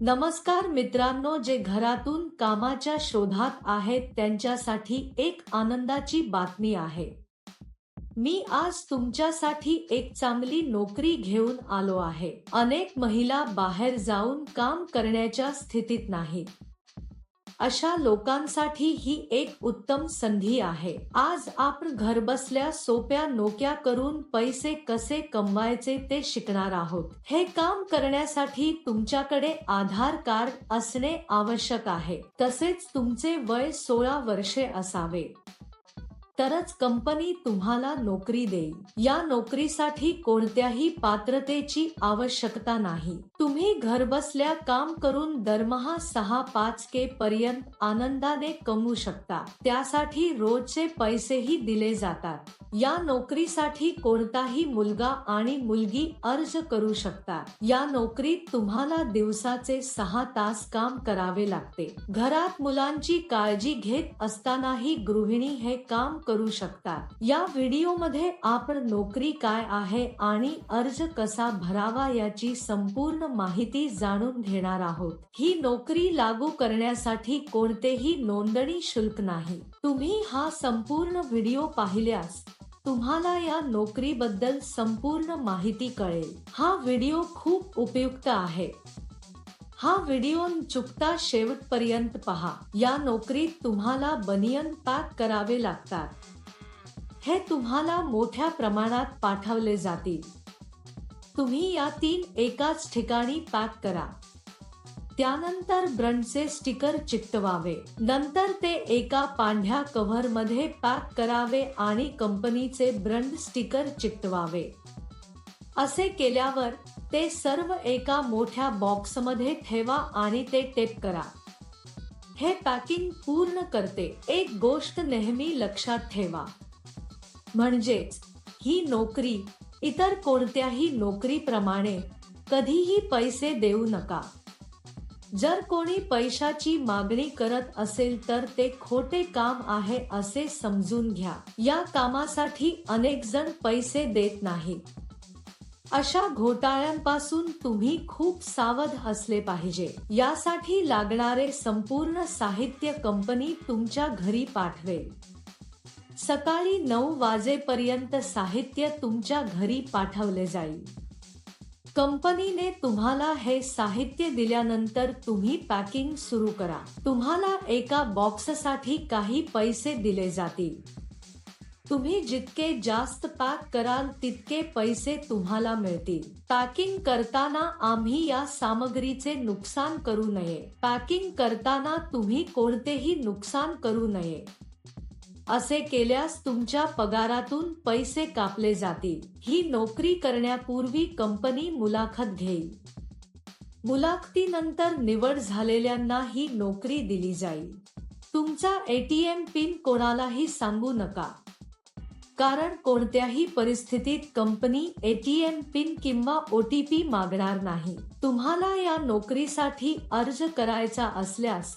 नमस्कार मित्रांनो जे घरातून कामाच्या शोधात आहेत त्यांच्यासाठी एक आनंदाची बातमी आहे. मी आज तुमच्यासाठी एक चांगली नोकरी घेऊन आलो आहे. अनेक महिला बाहेर जाऊन काम करण्याच्या स्थितीत नाहीत. अशा लोकांसाठी ही एक उत्तम संधी आहे. आज आपण घरबसल्या सोप्या नोक्या करून पैसे कसे कमवायचे ते शिकणार आहोत. हे काम करण्यासाठी तुमच्याकडे आधार कार्ड असणे आवश्यक आहे. तसेच तुमचे वय सोळा वर्षे असावे. तरच कंपनी तुम्हाला नोकरी देईल. या नोकरीसाठी कोणत्याही पात्रतेची आवश्यकता नाही. तुम्ही घरबसल्या काम करून दरमहा सहा पाच के पर्यंत आनंदाने कमवू शकता. त्यासाठी रोजचे पैसेही दिले जातात. या नोकरीसाठी कोणताही मुलगा आणि मुलगी अर्ज करू शकता या नोकरीत तुम्हाला दिवसाचे सहा तास काम करावे लागते. घरात मुलांची काळजी घेत असतानाही गृहिणी हे काम करू शकतात. या व्हिडिओमध्ये आपण नोकरी काय आहे आणि अर्ज कसा भरावा याची संपूर्ण माहिती जाणून घेणार आहोत. ही नोकरी लागू करण्यासाठी कोणतेही नोंदणी शुल्क नाही. तुम्ही हा संपूर्ण व्हिडिओ पाहिल्यास तुम्हाला या नोकरीबद्दल संपूर्ण माहिती कळेल. हा व्हिडिओ खूप उपयुक्त आहे. हा व्हिडिओ चुकता शेवटपर्यंत पहा. या नोकरीत तुम्हाला बनियन पॅक करावे लागतात. हे तुम्हाला मोठ्या प्रमाणात पाठवले जातील. तुम्ही या तीन एकाच ठिकाणी पॅक करा. त्यानंतर ब्रंडचे स्टिकर चिकटवावे. नंतर ते एका पांढ्या कव्हरमध्ये पॅक करावे आणि कंपनीचे ब्रंड स्टिकर चिकटवावे. असे केल्यावर ते सर्व एका मोठ्या बॉक्समध्ये ठेवा आणि ते टेप करा. हे पॅकिंग पूर्ण करते. एक गोष्ट नेहमी लक्षात ठेवा. म्हणजेच ही नोकरी इतर कोणत्याही नोकरीप्रमाणे कधीही पैसे देऊ नका. जर कोणी पैशाची मागणी करत असेल तर ते खोटे काम आहे असे समजून घ्या. या कामासाठी अनेक जण पैसे देत नाहीत. अशा घोटाळ्यांपासून तुम्ही खूप सावध असले पाहिजे. यासाठी लागणारे संपूर्ण साहित्य कंपनी तुमच्या घरी पाठवेल. सकाळी नऊ वाजेपर्यंत साहित्य तुमच्या घरी पाठवले जाईल. कंपनीने तुम्हाला हे साहित्य दिल्यानंतर तुम्ही पॅकिंग सुरू करा. तुम्हाला एका बॉक्ससाठी काही पैसे दिले जातील. तुम्ही जितके जास्त पॅक कराल तितके पैसे तुम्हाला मिळतील. पॅकिंग करताना आम्ही या सामग्रीचे नुकसान करू नये. पॅकिंग करताना तुम्ही कोणतेही नुकसान करू नये. असे केल्यास तुमच्या पगारातून पैसे कापले जातील. ही नोकरी करण्यापूर्वी कंपनी मुलाखत घेईल. मुलाखतीनंतर निवड झालेल्यांना ही नोकरी दिली जाईल. तुमचा एटीएम पिन कोणालाही सांगू नका. कारण कोणत्याही परिस्थितीत कंपनी एटीएम पिन किंवा ओटीपी मागणार नाही. तुम्हाला या नोकरीसाठी अर्ज करायचा असल्यास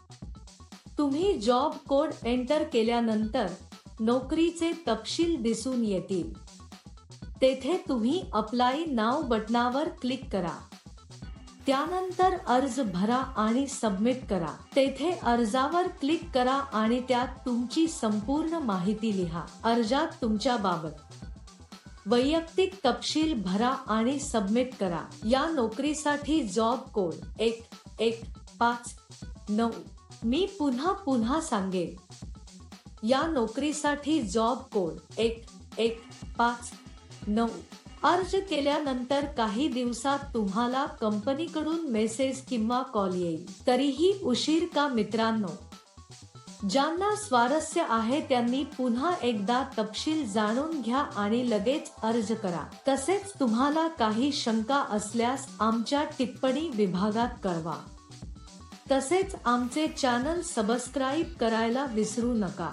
तुम्ही जॉब कोड एंटर केल्यानंतर नोकरीचे तपशील दिसून येतील. तेथे तुम्ही अप्लाय नाव बटनावर क्लिक करा. त्यानंतर अर्ज भरा आणि सबमिट करा. तेथे अर्जावर क्लिक करा आणि त्यात तुमची संपूर्ण माहिती लिहा. अर्जात तुमच्या बाबत वैयक्तिक तपशील भरा आणि सबमिट करा. या नोकरीसाठी जॉब कोड एक एक पाच नऊ मी पुन्हा पुन्हा सांगेन. या नोकरीसाठी जॉब कोड एक एक पाच नऊ. अर्ज केल्यानंतर काही दिवसात तुम्हाला कंपनीकडून मेसेज किंवा कॉल येईल. तरीही उशीर का मित्रांनो? ज्यांना स्वारस्य आहे त्यांनी पुन्हा एकदा तपशील जाणून घ्या आणि लगेच अर्ज करा. तसेच तुम्हाला काही शंका असल्यास आमच्या टिप्पणी विभागात कळवा. तसेच आमचे चॅनल सबस्क्राईब करायला विसरू नका.